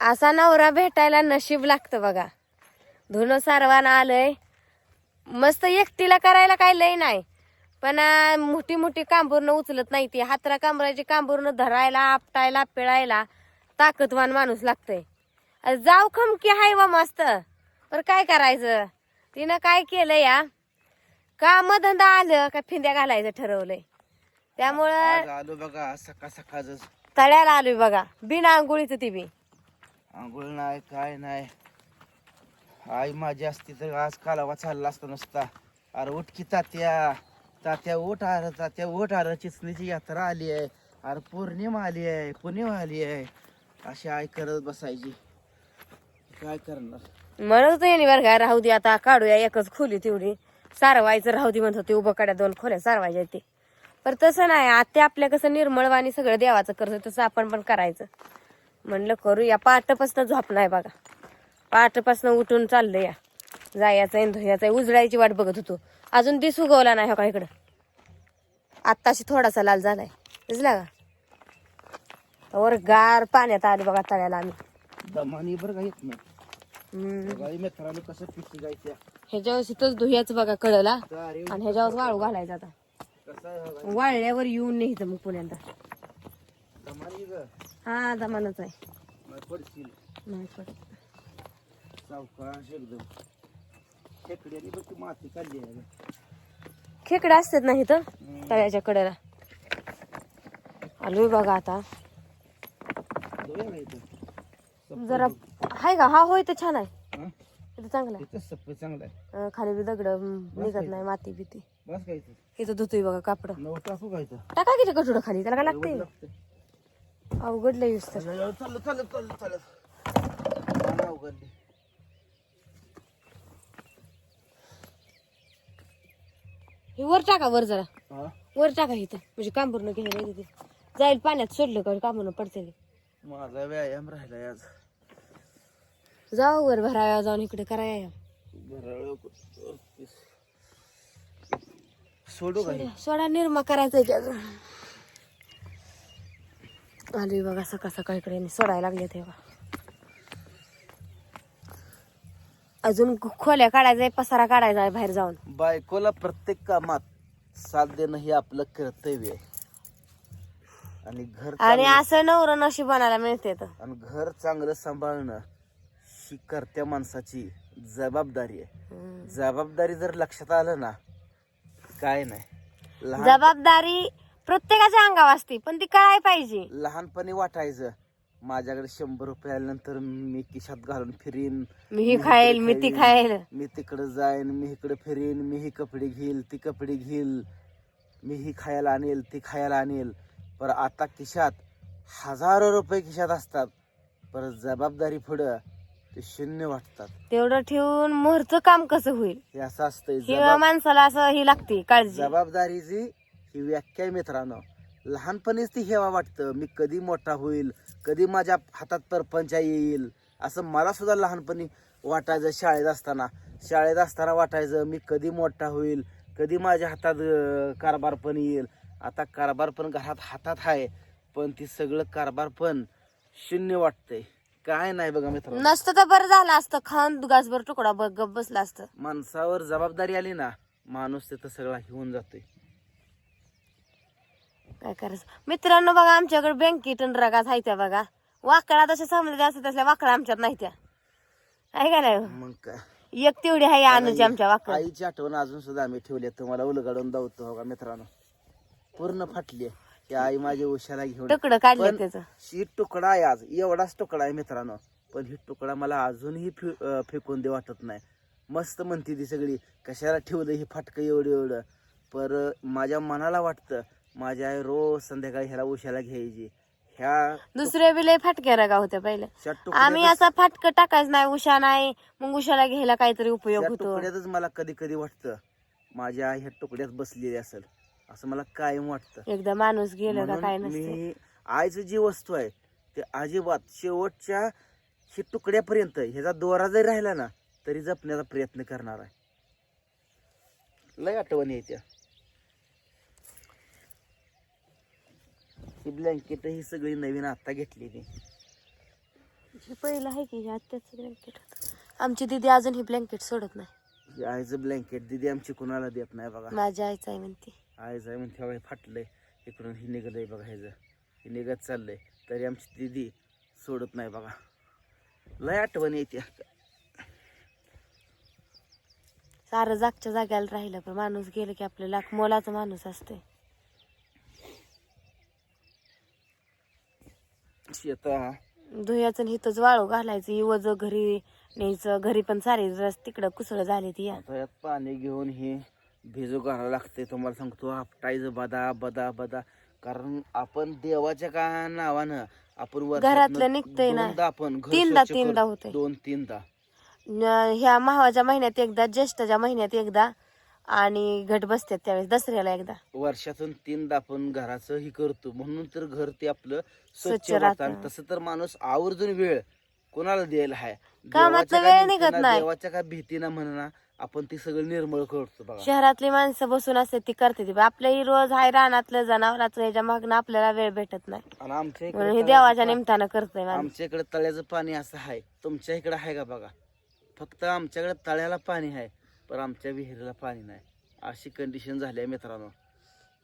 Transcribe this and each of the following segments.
असा नवरा भेटायला नशीब लागतं बघा. धुणं सारवाना आलंय. मस्त एकटीला करायला काय लय नाही. पण मोठी मोठी कांबूरनं उचलत नाही ती. हातरा कांबराची कांबूरनं धरायला आपटायला पिळायला ताकदवान माणूस लागतंय. जाऊ खमकी हाय वा मस्त. पर काय करायचं? तिनं काय केलं या? काम धंदा आलं का फिंद्या घालायचं ठरवलंय? त्यामुळं आलो बघा सकाळ सकाळच तळ्याला आलोय बघा. बिना आंघोळीचं ती बी. आंघोळ नाही काय नाही. आई माझी असती तर आज कालावा चालला असता नुसता. अरे उठ की तात्या. तात्या ओठ आर तात्या उठ आर. चिचणीची यात्रा आली आहे. अरे पौर्णिमा आली आहे पौर्णिमा आली आहे. अशी आई करत बसायची. काय करणार? म्हणत होतो यांनी बरं राहू दे आता काढूया एकच खोली तेवढी. सारवायचं राहू दे म्हणत होते उभं काढ्या दोन खोल्या सारवायच्या ते. पर तसं नाही आत्या आपल्या कसं निर्मळवाणी सगळं देवाचं करतो तसं आपण पण करायचं. म्हणलं करूया पहाटपासनं झोप नाही बघा. पहाटपासनं उठून चाललं या. जायचं आहे धुयाचं आहे. उजळायची वाट बघत होतो. अजून दिस उगवला नाही हो का इकडं? आत्ताशी थोडासा लाल झालाय. दिसला का? वर गार पाण्यात आले बघा तळ्याला आम्ही. नाही. ह्याच्यावर तिथंच धुयाचं बघा कळला. आणि ह्याच्यावर वाळू घालायचा आता. वाळल्यावर येऊन न्यायचं मग ग हा दमानच आहे नाही पडशील नाही पडत. सावकाश एकदम खेकड्याने बघ ती माती काढली आहे बघ. खेकडे असतात नाही तर तळ्याच्या कडेला आलोय बघा आता इथं जरा हाय का हा होय तर छान आहे हा? इथं चांगला आहे इथं सप्पे चांगला आहे अं, खाली बी दगड निघत नाही माती बिती बस काय इथं इथं धुतोय बघा कापड नऊ टाकू का इथं टाका किती कटोड खाली त्याला काय लागतंय लागतंय. अवघड लय तर चालत चालत चालत अवघडली. हे वर टाका वर जरा? वर टाका इथं. म्हणजे काम पूर्ण घ्यायला तिथे. जाईल पाण्यात सोडलं का कामून पडते माझा व्यायाम राहिलाय आज जाऊ वर भराया जाऊन इकडे कराया भराळ सोडू? सोडा निर्मा करायचा अजून आली बघा सकाळ सकाळ इकडे आणि सोडायला लागले तेव्हा अजून खोल्या काढायचंय पसारा काढायचा आहे बाहेर जाऊन. बायकोला प्रत्येक कामात साथ देणं हे आपलं कर्तव्य आहे. आणि घर आणि चांगलं- असं नवरं नशिबानाला मिळते तर. आणि घर चांगलं सांभाळणं ही कर्त्या माणसाची जबाबदारी आहे. जबाबदारी जर लक्षात आलं ना काय नाही. लहान जबाबदारी प्रत्येकाच्या अंगावर असते पण ती कळाय पाहिजे. लहानपणी वाटायचं माझ्याकडे शंभर रुपये आल्यानंतर मी खिशात घालून फिरीन. मी ही खाईल मी ती खाईल मी तिकडे जाईन मी इकडे फिरीन मी ही कपडे घेईल ती कपडे घेईल. मी ही खायला आणेल ती खायला आणेल. पर आता खिशात हजारो रुपये खिशात असतात. पर जबाबदारी पुढं ते शून्य वाटतात. तेवढं ठेवून मोहरचं काम कसं होईल? हे असं असतंय जबाब- माणसाला असं ही लागते काळजी. जबाबदारीची ही व्याख्या आहे मित्रांनो. लहानपणीच ती हेवा वाटतं. मी कधी मोठा होईल कधी माझ्या हातात परपंच येईल असं मला सुद्धा लहानपणी वाटायचं शाळेत असताना. शाळेत असताना वाटायचं मी कधी मोठा होईल कधी माझ्या हातात कारभार पण येईल. आता कारभार पण घरात हातात आहे पण ती सगळं कारभार पण शून्य वाटतंय. काय नाही बघा मित्रांनो. नसतं तर बरं झालं असतं. खाऊन गासभर तुकडा बसला असतं. माणसावर जबाबदारी आली ना माणूस तिथं सगळा घेऊन जातोय. काय करायचं? मित्रांनो बघा आमच्याकडे बँकेत रगात आहे त्या बघा. वाकडा तशा समजल्या असतात तसल्या वाकडा आमच्यात नाही त्या. आहे का नाही? मग काय? एक तेवढी आहे अनुची आमच्या वाकड आईची आठवण अजून सुद्धा आम्ही ठेवली आहे. तुम्हाला उलगडून दावतो हो का मित्रांनो? पूर्ण फाटली आहे. ती आई माझ्या उशाला घेऊन. तुकडं काढले पण त्याचं. ही तुकडा आहे आज. एवढाच तुकडा आहे मित्रांनो. पण ही तुकडा मला अजूनही फे- अं, फेकून दे वाटत नाही. मस्त म्हणते ती सगळी. कशाला ठेवलं ही फाटकं एवढं एवढं? पर माझ्या मनाला वाटतं माझ्या आई रोज संध्याकाळी ह्याला उशाला घ्यायची. ह्या दुसऱ्या बी लय फाटक्या रगा होत्या पहिले आम्ही असा फाटकं टाकायचं नाही उषा नाही मग उशाला घ्यायला काहीतरी उपयोग होतो. तुकड्यातच मला कधी कधी वाटतं माझ्या आई ह्या तुकड्यात बसलेली असेल असं मला कायम वाटतं. एकदा माणूस गेलं का काय मी आईचं जी वस्तू आहे ते अजिबात शेवटच्या ही तुकड्यापर्यंत ह्याचा दोरा जरी राहिला ना तरी जपण्याचा प्रयत्न करणार आहे. लय आठवण येत्या. ही ब्लँकेट ही सगळी नवीन आता घेतलेली. हे पहिलं आहे की हे आत्याचं ब्लँकेट आमची दिदी अजून ही ब्लँकेट सोडत नाही. हे आईचं ब्लँकेट दिदी आमची कुणाला देत नाही बघा. माझ्या आईचं आहे म्हणते. आईचं आहे म्हणते बघा हे फाटलंय. इकडून ही निघलंय बघा ह्याचं हे निघत चाललंय. तरी आमची दिदी सोडत नाही बघा. लय आठवण येते सारं जागच्या जाग्याला राहिलं पण माणूस गेलं की आपलं लाख मोलाचा माणूस असते शेता धुयाचं हिथंच वाळू घालायचं इवज घरी न्यायचं घरी पण सारे रस तिकडं कुसळ झाली ती या आता यात पाणी घेऊन हे भिजू घालावं लागते तुम्हाला सांगतो आपटायचं बदा बदा बदा कारण आपण देवाच्या का नावानं आपण वर्षातनं घरातलं निघतंय ना. दोनदा आपण घर तीनदा- स्वच्छ तीनदा करतो. होतंय. दोन तीनदा न- ह्या मावाच्या महिन्यात एकदा ज्येष्ठाच्या महिन्यात एकदा आणि घट बसतात त्यावेळेस दसऱ्याला एकदा. वर्षातून तीनदा आपण घराचं ही करतो. म्हणून तर घर ते आपलं स्वच्छ स्वच्छ राहतं. राहतं. आणि तसं तर माणूस आवर्जून वेळ कोणाला द्यायला आहे? कामातलं देवाच्या वेळ निघत भीतीनं- नाही. देवाच्या का भीतीनं म्हणा आपण ती सगळं निर्मळ करतो बघा. शहरातली माणसं बसून असतात ती करते ती. आपल्याही रोज हाय रानातलं जनावराचं याच्या मागणं आपल्याला वेळ भेटत नाही. आणि आमच्या इकडे म्हणून हे देवाच्या निमित्तानं करतोय माणूस. आमच्या इकडे तळ्याचं पाणी असं आहे. तुमच्या इकडे आहे का बघा? फक्त आमच्याकडे तळ्याला पाणी आहे. पण आमच्या विहिरीला पाणी नाही. अशी कंडिशन झाली आहे मित्रांनो.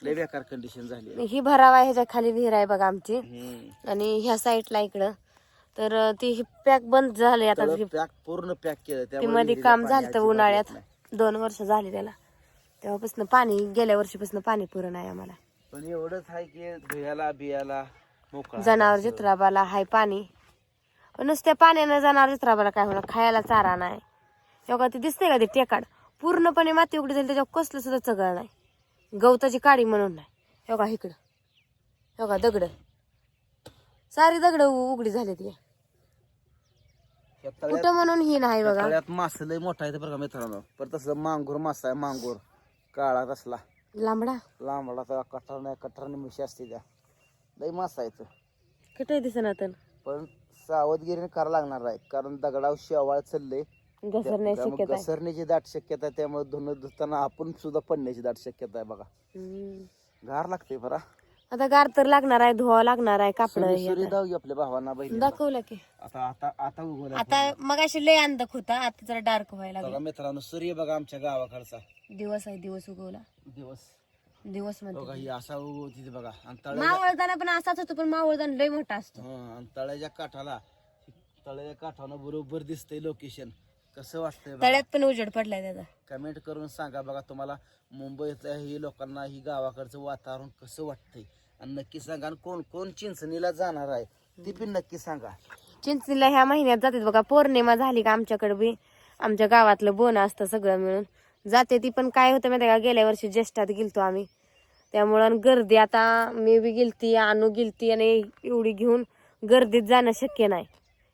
लय बेकार कंडिशन झाली आहे. ही भरावा ह्याच्या खाली विहीर आहे बघा आमची. हम्म. आणि ह्या साईडला इकडं. तर ती ही पॅक बंद झाले आता. तळं पॅक पूर्ण पॅक केलं. ती त्यामुळे मध्ये विहिरीला काम पाणी झालं अजिबात उन्हाळ्यात. येत नाही. दोन वर्ष झाली त्याला. तेव्हापासून पाणी गेल्या वर्षीपासून पाणी पुरण आहे आम्हाला. पण एवढंच आहे की धुयाला बियाला मोकळा जनावर जित्राबाला हाय पाणी. पण नुसत्या पाण्यानं जनावर जित्राबाला काय होणार? खायला चारा नाही. तेव्हा ती दिसते का ते टेकाड? पूर्णपणे माती उघडी झाली त्याच्यावर कसलं सुद्धा चगळ नाही. गवताची काडी म्हणून नाही. हे बघा इकडं. हे बघा दगड. सारी दगड उघडी झाली ती कुठं म्हणून ही नाही बघा. तळ्यात मास लय मोठा आहे बरं का मित्रांनो. पण तसं मांगूर मासा आहे मांगूर. काळा कसला लांबडा? लांबडा तर कठार नाही कठारने मिशी असते त्या. लय मासा आहे तो. कुठे दिसना तर पण सावधगिरीने करावं लागणार आहे कारण दगडावर शेवाळ चाललंय. घसरण्याची त्यामुळे शक्यता आहे. घसरण्याची दाट शक्यता आहे त्यामुळे धुणं धुताना आपण सुद्धा पडण्याची दाट शक्यता आहे बघा. हम्म. गार लागते बरा. आता गार तर लागणार आहे धुवा लागणार आहे कापड आपल्या भावांना दाखवलं की. आता आता आता उगवला आता मग अशी लय अंधक होता आता जरा डार्क व्हायला बघा लागला मित्रांनो सूर्य बघा आमच्या गावाकडचा. दिवस आहे दिवस उगवला. दिवस. दिवसमध्ये ही असा उगवती बघा. आणि मावळदाना पण असाच होतो पण मावळदान लय मोठा असतो. हं, आणि तळ्याच्या काठाला तळ्याच्या काठानं बरोबर दिसतंय लोकेशन कसं वाटतंय बघा? तळ्यात पण उजेड पडलाय त्याचा कमेंट करून सांगा बघा तुम्हाला मुंबईतल्या ही लोकांना ही गावाकडचं वातावरण कसं वाटतंय? आणि नक्की सांगा आणि कोण कोण चिंचणीला जाणार आहे ती पण नक्की सांगा. चिंचणीला ह्या महिन्यात जातात बघा पौर्णिमा झाली का आमच्याकडे बी. आमच्या गावातलं बोन असतं सगळं मिळून. जाते ती पण काय होतं माहिती का गेल्या वर्षी ज्येष्ठात गेलतो आम्ही. त्यामुळं गर्दी आता मी बी गेलती आणू गेलती आणि एवढी घेऊन गर्दीत जाणं शक्य नाही.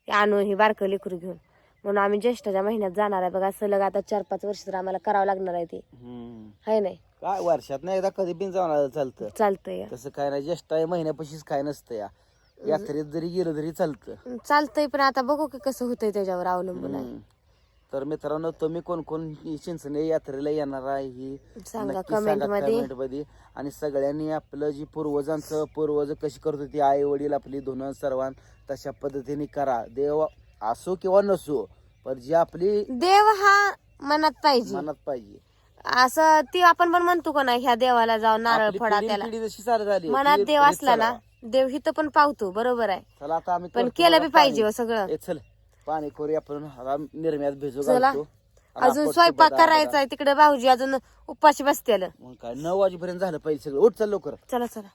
आणू ही बारकं लेकरू घेऊन. म्हणून आम्ही ज्येष्ठाच्या महिन्यात जाणार आहे बघा. सलग आता चार पाच वर्ष तर आम्हाला करावं लागणार आहे ते. हम्म. आहे नाही? काय वर्षात नाही एकदा कधी बिन जाणार चालतं. चालतंय तसं काय नाही ज्येष्ठ आहे महिन्यापाशीच काय नसतं या. यात्रेत जरी गेलं तरी चालतं. चालतंय पण आता बघू की कसं होतंय त्याच्यावर अवलंबून आहे. हम्म. तर मित्रांनो तुम्ही कोण कोण चिंचणे यात्रेला येणार आहे ही सांगा नक्की comment सांगा मध्ये. comment मध्ये. आणि सगळ्यांनी आपलं जी पूर्वजांचं पूर्वज कशी करत होती आई वडील आपली धुणं सर्वान तशा पद्धतीने करा. देव असो किंवा नसो पण जी आपली देव हा मनात पाहिजे. मनात पाहिजे. असं ती आपण पण म्हणतो का नाही ह्या देवाला जाऊन नारळ आपली फोडा पिढी त्याला. पिढी जशी चालत आली मनात ती देव असला ना चालवा. देव हिथं पण पावतो बरोबर आहे. चला आता आम्ही पण करतो केलं बी पाहिजे पाणी. हो सगळं. ए, चल पाणी करूया आपण आता निर्म्यात भिजू चला. घालतो. आणि अजून आपण स्वयंपाक करायचा आहे तिकडे भाऊजी अजून उपाशी बसतेल बघा. मग काय नऊ वाजेपर्यंत झालं पाहिजे सगळं. उठ चल लवकर. चला चला.